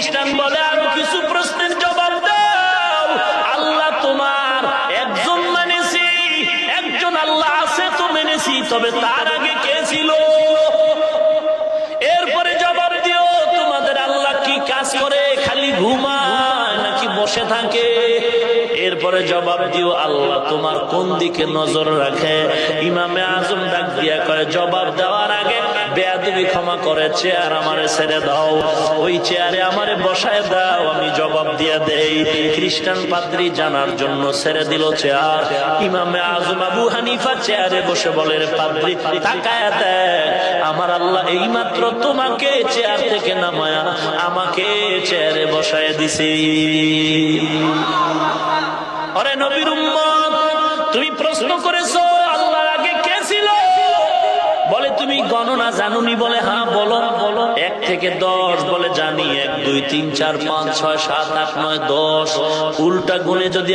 খ্রিস্টান বলে আরও কিছু প্রশ্নের জবাব দাও। আল্লাহ তোমার একজন মানেছি, একজন আল্লাহ আছে তো মেনেছি, তবে তার আগে কে ছিল? এরপরে জবাব দিও, তোমাদের আল্লাহ কি কাজ করে, খালি ঘুমায় নাকি বসে থাকে? এরপরে জবাব দিও, আল্লাহ তোমার কোন দিকে নজর রাখে? ইমামে আজম ডাক দিয়া কয়, জবাব দেওয়ার আগে বেয়াদবি ক্ষমা করে চেয়ার আমারে ছেড়ে দাও। ওই চেয়ারে আমারে বসায় দাও আমি জবাব দিয়া দেই। খ্রিস্টান পাদ্রী জানার জন্য ছেড়ে দিল চেয়ার। ইমামে আজম আবু হানিফা চেয়ারে বসে বলে রে পাদ্রী তাকায় আমার আল্লাহ এই মাত্র তোমাকে চেয়ার থেকে নামায়া আমাকে চেয়ারে বসায় দিছি। অরে নবীর উম্মত তুমি প্রশ্ন করেছ গণনা জানুনি বলে হ্যাঁ বলো। বলো এক থেকে দশ বলে জানি, এক, দুই, তিন, চার, পাঁচ, ছয়, সাত, আট, নয়, দশ। উল্টা গুণে যদি